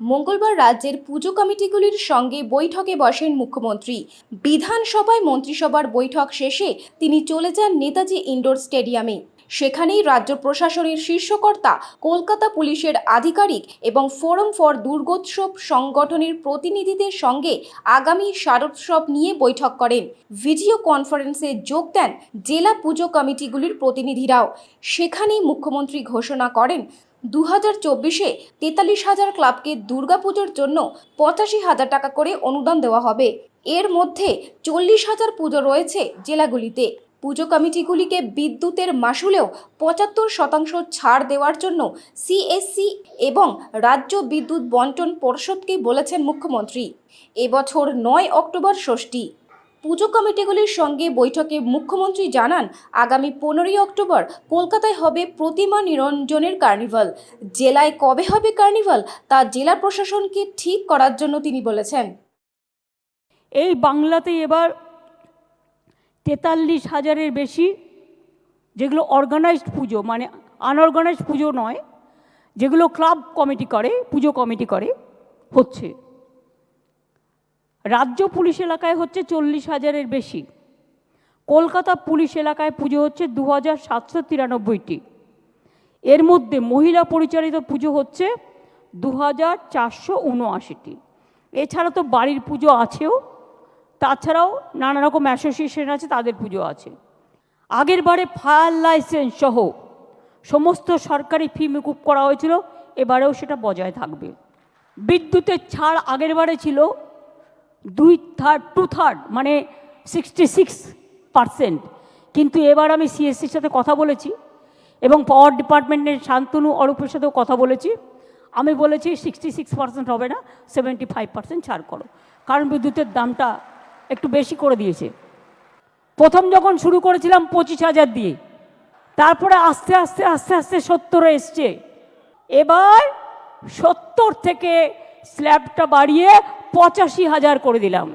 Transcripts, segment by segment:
মঙ্গলবার রাজ্যের পুজো কমিটিগুলির সঙ্গে বৈঠকে বসেন মুখ্যমন্ত্রী। বিধানসভায় মন্ত্রিসভার বৈঠক শেষে তিনি চলে যান নেতাজি ইনডোর স্টেডিয়ামে। সেখানেই রাজ্য প্রশাসনের শীর্ষকর্তা, কলকাতা পুলিশের আধিকারিক এবং ফোরাম ফর দুর্গোৎসব সংগঠনের প্রতিনিধিদের সঙ্গে আগামী শারদোৎসব নিয়ে বৈঠক করেন। ভিডিও কনফারেন্সে যোগ দেন জেলা পুজো কমিটিগুলির প্রতিনিধিরাও। সেখানেই মুখ্যমন্ত্রী ঘোষণা করেন দু হাজার চব্বিশে তেতাল্লিশ হাজার ক্লাবকে দুর্গাপুজোর জন্য পঁচাশি হাজার টাকা করে অনুদান দেওয়া হবে। এর মধ্যে চল্লিশ হাজার পুজো রয়েছে জেলাগুলিতে। পুজো কমিটিগুলিকে বিদ্যুতের মাসুলেও পঁচাত্তর শতাংশ ছাড় দেওয়ার জন্য সিএসসি এবং রাজ্য বিদ্যুৎ বন্টন পর্ষদকে বলেছেন মুখ্যমন্ত্রী। এবছর নয় অক্টোবর ষষ্ঠী। পুজো কমিটিগুলির সঙ্গে বৈঠকে মুখ্যমন্ত্রী জানান, আগামী পনেরোই অক্টোবর কলকাতায় হবে প্রতিমা নিরঞ্জনের কার্নিভাল। জেলায় কবে হবে কার্নিভাল তা জেলা প্রশাসনকে ঠিক করার জন্য তিনি বলেছেন। এই বাংলাতে এবার তেতাল্লিশ হাজারের বেশি যেগুলো অর্গানাইজড পুজো মানে আনঅর্গানাইজড পুজো নয়, যেগুলো ক্লাব কমিটি করে, পুজো কমিটি করে, হচ্ছে। রাজ্য পুলিশ এলাকায় হচ্ছে চল্লিশ হাজারের বেশি। কলকাতা পুলিশ এলাকায় পুজো হচ্ছে দু হাজার সাতশো তিরানব্বইটি। এর মধ্যে মহিলা পরিচালিত পুজো হচ্ছে দু হাজার চারশো উনআশিটি। এছাড়া তো বাড়ির পুজো আছেও, তাছাড়াও নানা রকম অ্যাসোসিয়েশন আছে, তাদের পুজো আছে। আগের বারে ফায়ার লাইসেন্স সহ সমস্ত সরকারি ফি মুকুব করা হয়েছিল, এবারেও সেটা বজায় থাকবে। বিদ্যুতের ছাড় আগের বারে ছিল দুই থার্ড টু থার্ড মানে সিক্সটি সিক্স পারসেন্ট কিন্তু এবার আমি সিএসসির সাথে কথা বলেছি এবং পাওয়ার ডিপার্টমেন্টের শান্তনু অরূপের সাথেও কথা বলেছি। আমি বলেছি সিক্সটি সিক্স পার্সেন্ট হবে না সেভেন্টি ফাইভ পার্সেন্ট ছাড় করো। কারণ বিদ্যুতের দামটা একটু বেশি করে দিয়েছে। প্রথম যখন শুরু করেছিলাম পঁচিশ হাজার দিয়ে, তারপরে আস্তে আস্তে আস্তে আস্তে সত্তরে এসছে। এবার সত্তর থেকে স্ল্যাবটা বাড়িয়ে পঁচাশি হাজার করে দিলাম।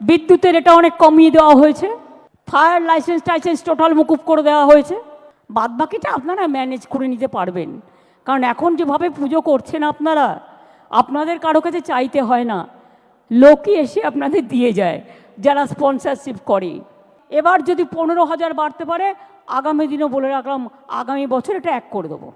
বিদ্যুতের এটা অনেক কমিয়ে দেওয়া হয়েছে। ফায়ার লাইসেন্স টাইসেন্স টোটাল মুকুব করে দেওয়া হয়েছে। বাদ বাকিটা আপনারা ম্যানেজ করে নিতে পারবেন। কারণ এখন যেভাবে পুজো করছেন আপনারা, আপনাদের কারও কাছে চাইতে হয় না। লোকই এসে আপনাদের দিয়ে যায়, যারা স্পন্সরশিপ করে। এবার যদি পনেরো হাজার বাড়তে পারে, আগামী দিনও বলে রাখলাম, আগামী বছর এটা এক করে দেবো।